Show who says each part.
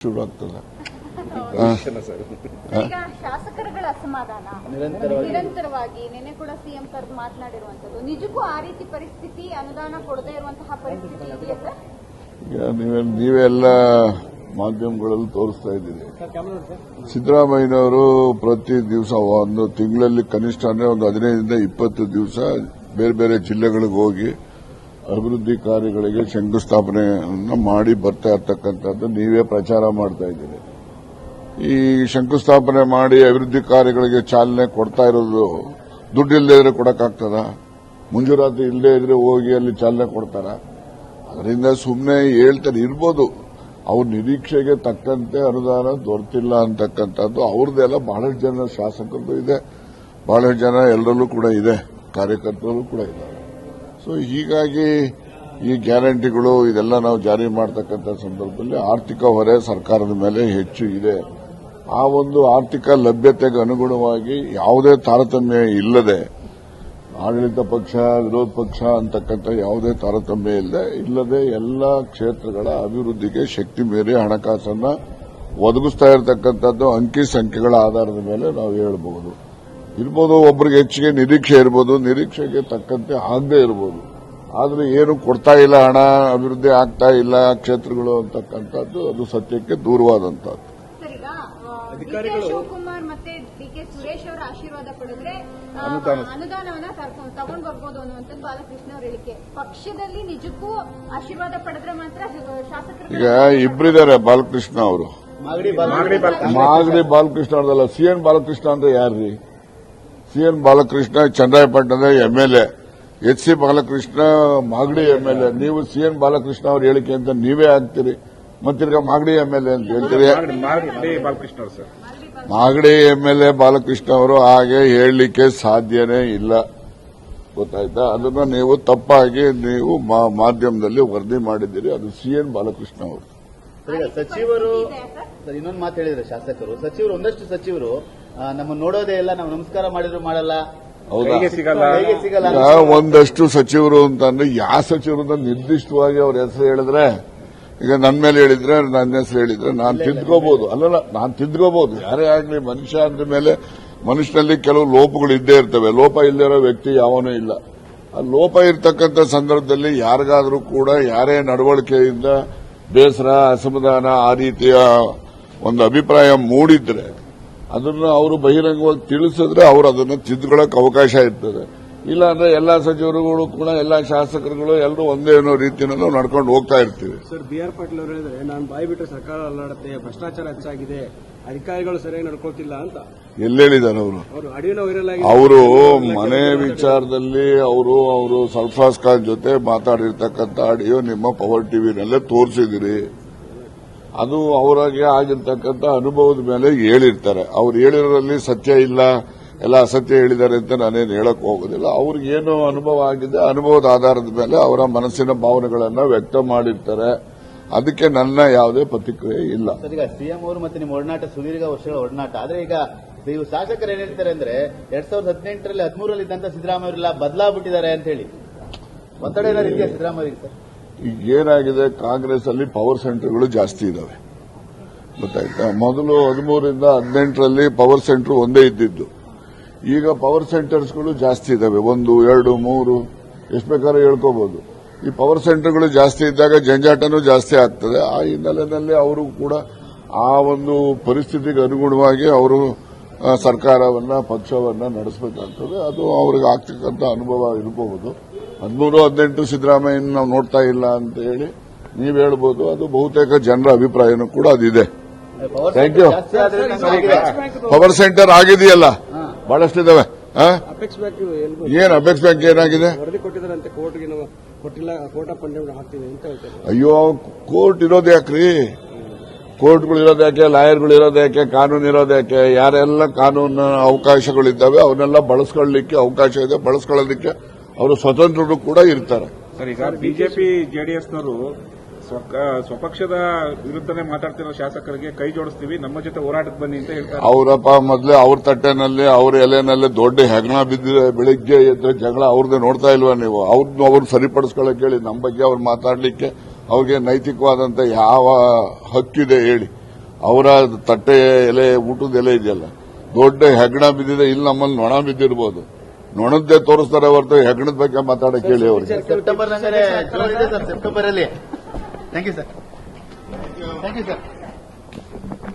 Speaker 1: ಶುರು ಆಗ್ತದೆ
Speaker 2: ಈಗ ಶಾಸಕರುಗಳ ಅಸಮಾಧಾನ. ನಿರಂತರವಾಗಿ. ನಿನ್ನೆ ಕೂಡ ಸಿಎಂ ಕರೆದು ಮಾತನಾಡಿರುವಂತದ್ದು ನಿಜಕ್ಕೂ ಆ ರೀತಿ ಪರಿಸ್ಥಿತಿ ಅನುದಾನ ಕೊಡದೇ ಇರುವಂತಹ ಪರಿಸ್ಥಿತಿ ಇದೆಯಾ ಸರ್?
Speaker 1: ಈಗ ನೀವೇ ನೀವೆಲ್ಲ ಮಾಧ್ಯಮಗಳಲ್ಲಿ ತೋರಿಸ್ತಾ ಇದ್ದೀರಿ. ಸಿದ್ದರಾಮಯ್ಯನವರು ಪ್ರತಿ ದಿವಸ ಒಂದು ತಿಂಗಳಲ್ಲಿ ಕನಿಷ್ಠ ಅಂದ್ರೆ ಒಂದು ಹದಿನೈದರಿಂದ ಇಪ್ಪತ್ತು ದಿವಸ ಬೇರೆ ಬೇರೆ ಜಿಲ್ಲೆಗಳಿಗೆ ಹೋಗಿ ಅಭಿವೃದ್ಧಿ ಕಾರ್ಯಗಳಿಗೆ ಶಂಕುಸ್ಥಾಪನೆಯನ್ನು ಮಾಡಿ ಬರ್ತಾ ಇರ್ತಕ್ಕಂಥದ್ದು ನೀವೇ ಪ್ರಚಾರ ಮಾಡ್ತಾ ಇದ್ದೀರಿ. ಈ ಶಂಕುಸ್ಥಾಪನೆ ಮಾಡಿ ಅಭಿವೃದ್ಧಿ ಕಾರ್ಯಗಳಿಗೆ ಚಾಲನೆ ಕೊಡ್ತಾ ಇರೋದು ದುಡ್ಡು ಇಲ್ಲದೆ ಇದ್ರೆ ಕೊಡಕ್ಕಾಗ್ತದ? ಮುಂಜೂರಾತಿ ಇಲ್ಲದೆ ಇದ್ರೆ ಹೋಗಿ ಅಲ್ಲಿ ಚಾಲನೆ ಕೊಡ್ತಾರ? ಅದರಿಂದ ಸುಮ್ಮನೆ ಹೇಳ್ತಾರೆ, ಇರ್ಬೋದು. ಅವ್ರ ನಿರೀಕ್ಷೆಗೆ ತಕ್ಕಂತೆ ಅನುದಾನ ದೊರೆತಿಲ್ಲ ಅಂತಕ್ಕಂಥದ್ದು ಅವ್ರದ್ದೆಲ್ಲ ಬಹಳಷ್ಟು ಜನ ಶಾಸಕರದ್ದು ಇದೆ. ಬಹಳಷ್ಟು ಜನ ಎಲ್ಲರಲ್ಲೂ ಕೂಡ ಇದೆ, ಕಾರ್ಯಕರ್ತರಲ್ಲೂ ಕೂಡ ಇದ್ದಾರೆ ಸೊ ಹೀಗಾಗಿ ಈ ಗ್ಯಾರಂಟಿಗಳು ಇದೆಲ್ಲ ನಾವು ಜಾರಿ ಮಾಡತಕ್ಕಂಥ ಸಂದರ್ಭದಲ್ಲಿ ಆರ್ಥಿಕ ಹೊರೆ ಸರ್ಕಾರದ ಮೇಲೆ ಹೆಚ್ಚು ಇದೆ. ಆ ಒಂದು ಆರ್ಥಿಕ ಲಭ್ಯತೆಗೆ ಅನುಗುಣವಾಗಿ ಯಾವುದೇ ತಾರತಮ್ಯ ಇಲ್ಲದೆ, ಆಡಳಿತ ಪಕ್ಷ, ವಿರೋಧ ಪಕ್ಷ ಅಂತಕ್ಕಂಥ ಯಾವುದೇ ತಾರತಮ್ಯ ಇಲ್ಲದೆ ಇಲ್ಲದೆ ಎಲ್ಲ ಕ್ಷೇತ್ರಗಳ ಅಭಿವೃದ್ಧಿಗೆ ಶಕ್ತಿ ಮೀರಿ ಹಣಕಾಸನ್ನ ಒದಗಿಸ್ತಾ ಇರತಕ್ಕಂಥದ್ದು ಅಂಕಿ ಸಂಖ್ಯೆಗಳ ಆಧಾರದ ಮೇಲೆ ನಾವು ಹೇಳಬಹುದು. ಇರ್ಬೋದು ಒಬ್ಬರಿಗೆ ಹೆಚ್ಚಿಗೆ ನಿರೀಕ್ಷೆ ಇರ್ಬೋದು ನಿರೀಕ್ಷೆಗೆ ತಕ್ಕಂತೆ ಆಗದೆ ಇರ್ಬೋದು. ಆದ್ರೆ ಏನು ಕೊಡ್ತಾ ಇಲ್ಲ ಹಣ ಅಭಿವೃದ್ಧಿ ಆಗ್ತಾ ಇಲ್ಲ ಕ್ಷೇತ್ರಗಳು ಅಂತಕ್ಕಂಥದ್ದು ಅದು ಸತ್ಯಕ್ಕೆ ದೂರವಾದಂತಹದ್ದು
Speaker 2: ಸರ್ ಈಗ ಇಬ್ರಿದ್ದಾರೆ ಮತ್ತೆ ಡಿ ಸುರೇಶ್ ಅವರ ಆಶೀರ್ವಾದ ಪಡೆದ್ರೆ ಅನುದಾನವನ್ನ ಕರ್ಕೊಂಡು ತಗೊಂಡ್ ಬರ್ಬೋದು ಬಾಲಕೃಷ್ಣ ಅವರ ಹೇಳಿಕೆ. ಪಕ್ಷದಲ್ಲಿ ನಿಜಕ್ಕೂ ಆಶೀರ್ವಾದ ಪಡೆದ್ರೆ ಮಾತ್ರ ಶಾಸಕರು
Speaker 1: ಈಗ ಇಬ್ಬರಿದ್ದಾರೆ ಬಾಲಕೃಷ್ಣ ಅವರು. ಮಾಗಡಿ ಬಾಲಕೃಷ್ಣ ಅವ್ರದಲ್ಲ ಸಿ ಎನ್ ಬಾಲಕೃಷ್ಣ ಅಂದ್ರೆ ಯಾರ್ರಿ? C N Balakrishna ಚಂದ್ರಾಯಪಟ್ಟಣದ MLA H C Balakrishna Magadi MLA ನೀವು ಸಿ ಎನ್ ಬಾಲಕೃಷ್ಣ ಅವ್ರ ಹೇಳಿಕೆ ಅಂತ ನೀವೇ ಆಗ್ತೀರಿ. ಮತ್ತಿರ್ಗ ಮಾಗಡಿ ಎಂಎಲ್ಎ ಅಂತ ಹೇಳ್ತೀರಿ.
Speaker 3: ಮಾಗಡಿ
Speaker 1: ಎಂಎಲ್ಎ ಬಾಲಕೃಷ್ಣ ಅವರು ಹಾಗೆ ಹೇಳಲಿಕ್ಕೆ ಸಾಧ್ಯನೇ ಇಲ್ಲ. ಗೊತ್ತಾಯ್ತಾ? ಅದನ್ನ ನೀವು ತಪ್ಪಾಗಿ ನೀವು ಮಾ- ಮಾಧ್ಯಮದಲ್ಲಿ ವರದಿ ಮಾಡಿದ್ದೀರಿ. ಅದು ಸಿ ಎನ್ ಬಾಲಕೃಷ್ಣ ಅವರು.
Speaker 4: ಸಚಿವರು ಇನ್ನೊಂದು ಮಾತು ಹೇಳಿದ್ರೆ ಶಾಸಕರು. ಸಚಿವರು ಒಂದಷ್ಟು ಸಚಿವರು ನಮ್ಮ ನೋಡೋದೇ ಇಲ್ಲ ನಾವು ನಮಸ್ಕಾರ ಮಾಡಿದ್ರು ಮಾಡಲ್ಲ.
Speaker 3: ಕೈಗೆ ಸಿಗಲ್ಲ?
Speaker 1: ಈಗ ಒಂದಷ್ಟು ಸಚಿವರು ಅಂತಂದ್ರೆ ಯಾವ ಸಚಿವರು ಅಂತ ನಿರ್ದಿಷ್ಟವಾಗಿ ಅವ್ರ ಹೆಸರು ಹೇಳಿದ್ರೆ ಈಗ ನನ್ನ ಮೇಲೆ ಹೇಳಿದ್ರೆ ನನ್ನ ಹೆಸರು ಹೇಳಿದ್ರೆ ನಾನು ತಿದ್ಕೋಬಹುದು ಅಲ್ಲಲ್ಲ ನಾನು ತಿದ್ಕೋಬಹುದು ಯಾರೇ ಆಗ್ಲಿ ಮನುಷ್ಯ ಅಂದ ಮೇಲೆ ಮನುಷ್ಯನಲ್ಲಿ ಕೆಲವು ಲೋಪಗಳು ಇದ್ದೇ ಇರ್ತವೆ. ಲೋಪ ಇಲ್ಲದೆ ಇರೋ ವ್ಯಕ್ತಿ ಯಾವನೂ ಇಲ್ಲ. ಆ ಲೋಪ ಇರತಕ್ಕಂತ ಸಂದರ್ಭದಲ್ಲಿ ಯಾರಿಗಾದರೂ ಕೂಡ ಯಾರೇ ನಡವಳಿಕೆಯಿಂದ ಬೇಸರ ಅಸಮಾಧಾನ ಆ ರೀತಿಯ ಒಂದು ಅಭಿಪ್ರಾಯ ಮೂಡಿದ್ರೆ ಅದನ್ನ ಅವರು ಬಹಿರಂಗವಾಗಿ ತಿಳಿಸಿದ್ರೆ ಅವರು ಅದನ್ನು ತಿದ್ದುಕೊಳ್ಳಕ್ಕೆ ಅವಕಾಶ ಇರ್ತದೆ. ಇಲ್ಲ ಅಂದ್ರೆ ಎಲ್ಲಾ ಸಚಿವರುಗಳು ಕೂಡ ಎಲ್ಲಾ ಶಾಸಕರುಗಳು ಎಲ್ಲರೂ ಒಂದೇ ಅನ್ನೋ ರೀತಿಯನ್ನು ನಾವು ನಡ್ಕೊಂಡು ಹೋಗ್ತಾ ಇರ್ತೀವಿ.
Speaker 5: ಸರ್ ಬಿ ಆರ್ ಪಾಟೀಲ್ ಅವರು ಹೇಳಿದ್ರೆ ನಾನು ಬಾಯಿ ಬಿಟ್ಟರೆ ಸರ್ಕಾರ ಅಲ್ಲಾಡುತ್ತೆ ಭ್ರಷ್ಟಾಚಾರ ಹೆಚ್ಚಾಗಿದೆ ಅಧಿಕಾರಿಗಳು ಸರಿಯಾಗಿ ನಡ್ಕೊಳ್ತಿಲ್ಲ ಅಂತ.
Speaker 1: ಎಲ್ಲೇಳಿದ್ದಾರೆ ಅವರು?
Speaker 5: ಅವರು
Speaker 1: ಮನೆ ವಿಚಾರದಲ್ಲಿ ಅವರು ಅವರು ಸಲ್ಫಾಸ್ ಖಾನ್ ಜೊತೆ ಮಾತಾಡಿರ್ತಕ್ಕಂಥ ಆಡಿಯೋ ನಿಮ್ಮ ಪವರ್ ಟಿವಿನಲ್ಲೇ ತೋರಿಸಿದಿರಿ. ಅದು ಅವರಿಗೆ ಆಗಿರ್ತಕ್ಕಂಥ ಅನುಭವದ ಮೇಲೆ ಹೇಳಿರ್ತಾರೆ. ಅವ್ರು ಹೇಳಿರೋದ್ರಲ್ಲಿ ಸತ್ಯ ಇಲ್ಲ, ಎಲ್ಲ ಅಸತ್ಯ ಹೇಳಿದ್ದಾರೆ ಅಂತ ನಾನೇನು ಹೇಳಕ್ ಹೋಗೋದಿಲ್ಲ. ಅವ್ರಿಗೇನು ಅನುಭವ ಆಗಿದೆ, ಅನುಭವದ ಆಧಾರದ ಮೇಲೆ ಅವರ ಮನಸ್ಸಿನ ಭಾವನೆಗಳನ್ನು ವ್ಯಕ್ತ ಮಾಡಿರ್ತಾರೆ. ಅದಕ್ಕೆ ನನ್ನ ಯಾವುದೇ ಪ್ರತಿಕ್ರಿಯೆ ಇಲ್ಲ.
Speaker 4: ಈಗ ಸಿಎಂ ಅವರು ಮತ್ತೆ ನಿಮ್ಮ ಒಡನಾಟ ಸುದೀರ್ಘ ವರ್ಷಗಳ ಒಡನಾಟ. ಆದ್ರೆ ಈಗ ನೀವು ಶಾಸಕರು ಏನ್ ಹೇಳ್ತಾರೆ ಅಂದ್ರೆ, ಎರಡ್ ಸಾವಿರದ ಹದಿನೆಂಟರಲ್ಲಿ ಹದಿಮೂರಲ್ಲಿ ಇದ್ದಂತ ಸಿದ್ದರಾಮಯ್ಯ ಬದಲಾಗ್ಬಿಟ್ಟಿದ್ದಾರೆ ಅಂತ ಹೇಳಿ. ಒತ್ತಡ ಏನಾದ್ರು ಇದೆಯಾ ಸಿದ್ದರಾಮಯ್ಯ ಸರ್?
Speaker 1: ಈಗ ಏನಾಗಿದೆ ಕಾಂಗ್ರೆಸ್ ಅಲ್ಲಿ ಪವರ್ ಸೆಂಟರ್ಗಳು ಜಾಸ್ತಿ ಇದಾವೆ. ಗೊತ್ತಾಯ್ತಾ? ಮೊದಲು ಹದಿಮೂರರಿಂದ ಹದಿನೆಂಟರಲ್ಲಿ ಪವರ್ ಸೆಂಟರ್ ಒಂದೇ ಇದ್ದಿದ್ದು. ಈಗ ಪವರ್ ಸೆಂಟರ್ಸ್ಗಳು ಜಾಸ್ತಿ ಇದಾವೆ. ಒಂದು, ಎರಡು, ಮೂರು, ಎಷ್ಟು ಬೇಕಾದ್ರೆ ಹೇಳ್ಕೋಬಹುದು ಈ ಪವರ್ ಸೆಂಟರ್ಗಳು ಜಾಸ್ತಿ ಇದ್ದಾಗ ಜಂಜಾಟನೂ ಜಾಸ್ತಿ ಆಗ್ತದೆ. ಆ ಹಿನ್ನೆಲೆಯಲ್ಲಿ ಅವರು ಕೂಡ ಆ ಒಂದು ಪರಿಸ್ಥಿತಿಗೆ ಅನುಗುಣವಾಗಿ ಅವರು ಸರ್ಕಾರವನ್ನ, ಪಕ್ಷವನ್ನ ನಡೆಸಬೇಕಾಗ್ತದೆ. ಅದು ಅವ್ರಿಗೆ ಆಗ್ತಕ್ಕಂಥ ಅನುಭವ ಇರಬಹುದು ಹದಿಮೂರು, ಹದಿನೆಂಟು ಸಿದ್ದರಾಮಯ್ಯ ನಾವು ನೋಡ್ತಾ ಇಲ್ಲ ಅಂತ ಹೇಳಿ ನೀವು ಹೇಳ್ಬೋದು, ಅದು ಬಹುತೇಕ ಜನರ ಅಭಿಪ್ರಾಯನೂ ಕೂಡ ಅದಿದೆ.
Speaker 4: ಥ್ಯಾಂಕ್ ಯು
Speaker 1: ಪವರ್ ಸೆಂಟರ್ ಆಗಿದೆಯಲ್ಲ? ಬಹಳಷ್ಟು ಇದಾವೆ
Speaker 5: ಅಪೆಕ್ಸ್ ಬ್ಯಾಂಕ್ ಎಲ್ಗೂ
Speaker 1: ಏನ್ ಅಪೆಕ್ಸ್ ಬ್ಯಾಂಕ್ ಏನಾಗಿದೆ? ಅಯ್ಯೋ, ಕೋರ್ಟ್ ಇರೋದು ಯಾಕ್ರಿ? ಕೋರ್ಟ್ಗಳು ಇರೋದು ಯಾಕೆ? ಲಾಯರ್ಗಳು ಇರೋದು ಯಾಕೆ? ಕಾನೂನು ಇರೋದು ಯಾಕೆ? ಯಾರೆಲ್ಲ ಕಾನೂನು ಅವಕಾಶಗಳಿದ್ದಾವೆ, ಅವನ್ನೆಲ್ಲ ಬಳಸ್ಕೊಳ್ಳಿಕ್ಕೆ ಅವಕಾಶ ಇದೆ, ಬಳಸ್ಕೊಳ್ಳೋದಕ್ಕೆ ಅವರು ಸ್ವತಂತ್ರರು ಕೂಡ ಇರ್ತಾರೆ.
Speaker 3: ಸರ್ ಈಗ ಬಿಜೆಪಿ ಜೆಡಿಎಸ್ನವರು ಸ್ವಪಕ್ಷದ ವಿರುದ್ಧನೇ ಮಾತಾಡ್ತಿರೋ ಶಾಸಕರಿಗೆ ಕೈ ಜೋಡಿಸ್ತೀವಿ ನಮ್ಮ ಜೊತೆ ಹೋರಾಟಕ್ಕೆ ಬನ್ನಿ ಅಂತ ಹೇಳ್ತಾರೆ.
Speaker 1: ಅವರಪ್ಪ ಮೊದಲೇ ಅವ್ರ ತಟ್ಟೆನಲ್ಲಿ ಅವ್ರ ಎಲೆನಲ್ಲಿ ದೊಡ್ಡ ಹೆಗಣ ಬಿದ್ದಿದೆ ಬೆಳಿಗ್ಗೆ ಎದ್ರೆ ಜಗಳ ಅವ್ರದ್ದು ನೋಡ್ತಾ ಇಲ್ವಾ ನೀವು? ಅವ್ರನ್ನ ಅವ್ರು ಹೇಳಿ ನಮ್ಮ ಬಗ್ಗೆ ಅವ್ರು ಮಾತಾಡಲಿಕ್ಕೆ ಅವ್ರಿಗೆ ನೈತಿಕವಾದಂತ ಯಾವ ಹಕ್ಕಿದೆ ಹೇಳಿ. ಅವರ ತಟ್ಟೆ ಎಲೆ ಊಟದ ಎಲೆ ಇದೆಯಲ್ಲ. ದೊಡ್ಡ ಹೆಗ್ಣ ಬಿದ್ದಿದೆ ಇಲ್ಲಿ ನಮ್ಮಲ್ಲಿ ನೊಣ ಬಿದ್ದಿರ್ಬೋದು. ನೊಣದ್ದೇ ತೋರಿಸ್ತಾರೆ ಹೊರತು ಹೆಗ್ಣದ ಬಗ್ಗೆ ಮಾತಾಡಕ್ಕೆ ಕೇಳಿ ಅವರು
Speaker 4: ಸೆಪ್ಟೆಂಬರ್ ಸೆಪ್ಟೆಂಬರ್ ಅಲ್ಲಿ thank you sir thank you sir